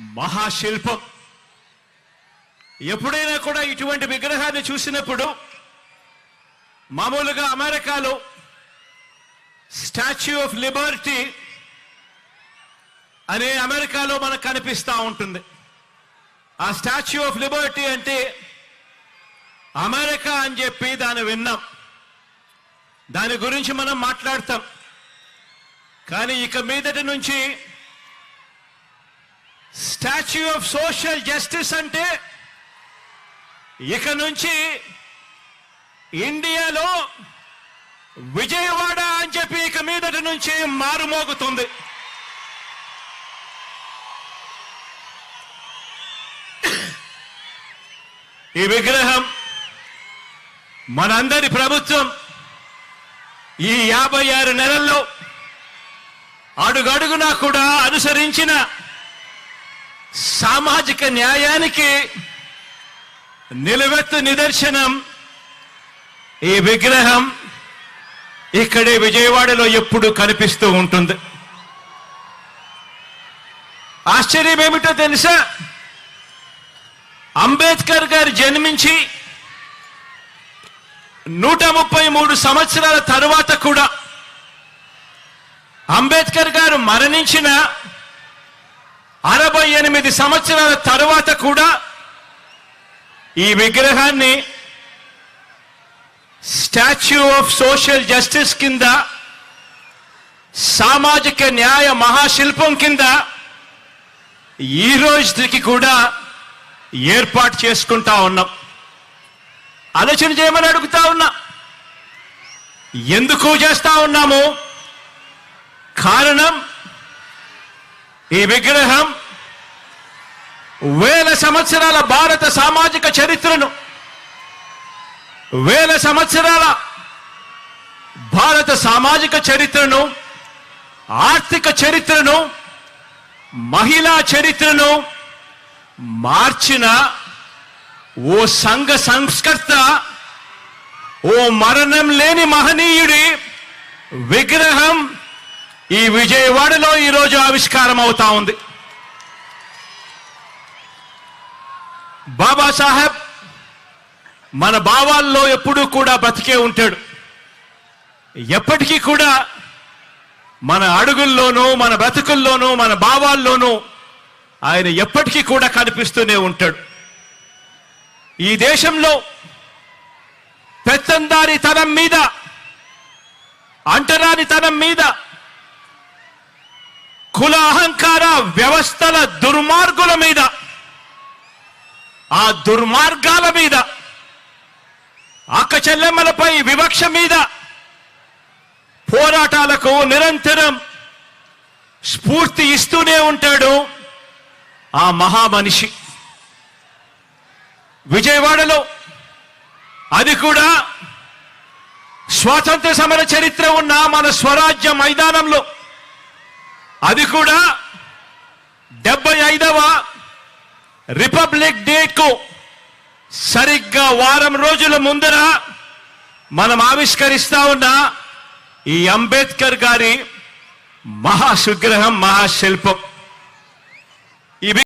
మహాశిల్పం. ఎప్పుడైనా కూడా ఇటువంటి విగ్రహాన్ని చూసినప్పుడు మామూలుగా అమెరికాలో స్టాచ్యూ ఆఫ్ లిబర్టీ అనే అమెరికాలో మనకు కనిపిస్తూ ఉంటుంది. ఆ స్టాచ్యూ ఆఫ్ లిబర్టీ అంటే అమెరికా అని చెప్పి దాన్ని విన్నాం. దాని గురించి మనం మాట్లాడతాం. కానీ ఇక మీదటి నుంచి స్టాచ్యూ ఆఫ్ సోషల్ జస్టిస్ అంటే ఇక నుంచి ఇండియాలో విజయవాడ అని చెప్పి ఇక మీదటి నుంచి మారుమోగుతుంది ఈ విగ్రహం మనందరి ప్రభుత్వం ఈ యాభై ఆరు నెలల్లో అడుగడుగునా కూడా అనుసరించిన సామాజిక న్యాయానికి నిలువెత్తు నిదర్శనం ఈ విగ్రహం ఇక్కడే విజయవాడలో ఎప్పుడు కనిపిస్తూ ఉంటుంది. ఆశ్చర్యం ఏమిటో తెలుసా? అంబేద్కర్ గారు జన్మించి నూట ముప్పై మూడు సంవత్సరాల తరువాత కూడా అంబేద్కర్ గారు మరణించిన అరవై ఎనిమిది సంవత్సరాల తర్వాత కూడా ఈ విగ్రహాన్ని స్టాచ్యూ ఆఫ్ సోషల్ జస్టిస్ కింద సామాజిక న్యాయ మహాశిల్పం కింద ఈ రోజుకి కూడా ఏర్పాటు చేసుకుంటా ఉన్నాం. ఆలోచన చేయమని అడుగుతా ఉన్నా. ఎందుకు చేస్తా ఉన్నాము? కారణం ఈ విగ్రహం వేల సంవత్సరాల భారత సామాజిక చరిత్రను వేల సంవత్సరాల భారత సామాజిక చరిత్రను ఆర్థిక చరిత్రను మహిళా చరిత్రను మార్చిన ఓ సంఘ సంస్కర్త ఓ మరణం లేని మహనీయుడి విగ్రహం ఈ విజయవాడలో ఈరోజు ఆవిష్కారం అవుతా ఉంది. బాబాసాహెబ్ మన భావాల్లో ఎప్పుడూ కూడా బతికే ఉంటాడు. ఎప్పటికీ కూడా మన అడుగుల్లోనూ మన బ్రతుకుల్లోనూ మన భావాల్లోనూ ఆయన ఎప్పటికీ కూడా కనిపిస్తూనే ఉంటాడు. ఈ దేశంలో పెత్తందారి తనం మీద అంటరాని తనం మీద కుల అహంకార వ్యవస్థల దుర్మార్గుల మీద ఆ దుర్మార్గాల మీద అక్కచెల్లెమ్మలపై వివక్ష మీద పోరాటాలకు నిరంతరం స్ఫూర్తి ఇస్తూనే ఉంటాడు ఆ మహామనిషి. విజయవాడలో అది కూడా స్వాతంత్ర సమర చరిత్ర ఉన్న మన స్వరాజ్య మైదానంలో అది కూడా డెబ్బై ఐదవ రిపబ్లిక్ డేకు సరిగ్గా వారం రోజుల ముందర మనం ఆవిష్కరిస్తా ఉన్న ఈ అంబేద్కర్ గారి మహాసుగ్రహం మహాశిల్పం.